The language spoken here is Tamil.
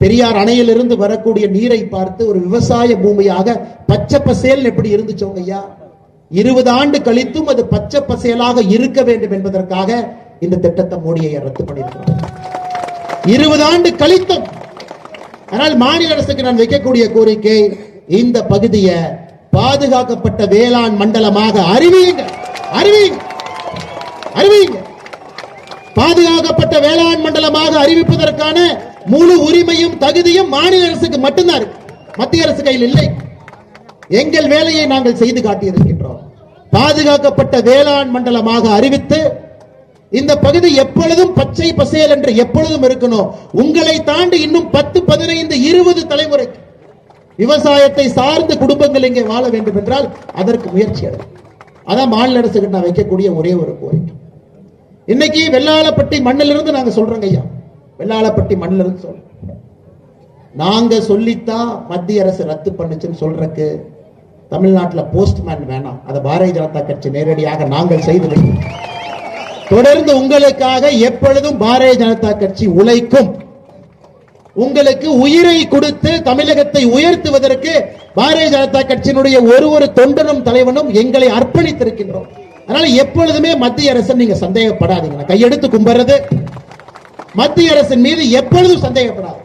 பெரியார் அணையிலிருந்து வரக்கூடிய நீரை பார்த்து ஒரு விவசாய பூமியாக பச்சை பசேல் எப்படி இருந்துச்சோங்க ஐயா? இருபது ஆண்டு கழித்தும் அது பச்சை பசேலாக இருக்க வேண்டும் என்பதற்காக இந்த திட்டத்தை மோடியை ரத்து பண்ணியிருக்கிறார். இருபது ஆண்டு கழித்தும் ஆனால் மாநில அரசுக்கு நான் வைக்கக்கூடிய கோரிக்கை இந்த பகுதியை பாதுகாக்கப்பட்ட வேளாண் மண்டலமாக அறிவியுங்க அறிவியுங்க அறிவியுங்க பாதுகாக்கப்பட்ட வேளாண் மண்டலமாக அறிவிப்பதற்கான முழு உரிமையும் தகுதியும் மாநில அரசுக்கு மட்டும்தான் இருக்கு. மத்திய அரசு கையில் இல்லை. எங்கள் வேலையை நாங்கள் செய்து காட்டியிருக்கின்றோம். பாதுகாக்கப்பட்ட வேளாண் மண்டலமாக அறிவித்து இந்த பகுதி எப்பொழுதும் பச்சை பசேல் என்று எப்பொழுதும் இருக்கணும். உங்களை தாண்டி இன்னும் பத்து பதினைந்து இருபது தலைமுறை விவசாயத்தை சார்ந்த குடும்பங்கள் இங்கே வாழ வேண்டும் என்றால் அதற்கு முயற்சி எடுக்கும் அதான் மாநில அரசுக்கு நான் வைக்கக்கூடிய ஒரே ஒரு கோரிக்கை. இன்னைக்கு வெள்ளாளப்பட்டி மண்ணிலிருந்து நாங்க சொல்றோங்க ஐயா. வெள்ளாளப்பட்டி மண்ணிலிருந்து சொல்றோம் நாங்க சொல்லித்தான் மத்திய அரசு ரத்து பண்ணுச்சுன்னு சொல்றக்கு தமிழ்நாட்டுல போஸ்ட்மேன் வேணாம். அதை பாரதிய ஜனதா கட்சி நேரடியாக நாங்கள் செய்து தொடர்ந்து உங்களுக்காக எப்பொழுதும் பாரதிய ஜனதா கட்சி உழைக்கும். உங்களுக்கு உயிரை கொடுத்து தமிழகத்தை உயர்த்துவதற்கு பாரதிய ஜனதா கட்சியினுடைய ஒரு ஒரு தொண்டனும் தலைவனும் எங்களை அர்ப்பணித்திருக்கின்றோம். அதனால எப்பொழுதுமே மத்திய அரசு நீங்க சந்தேகப்படாதீங்க. கையெடுத்து கும்பிடுறது. மத்திய அரசின் மீது எப்பொழுதும் சந்தேகப்படாது.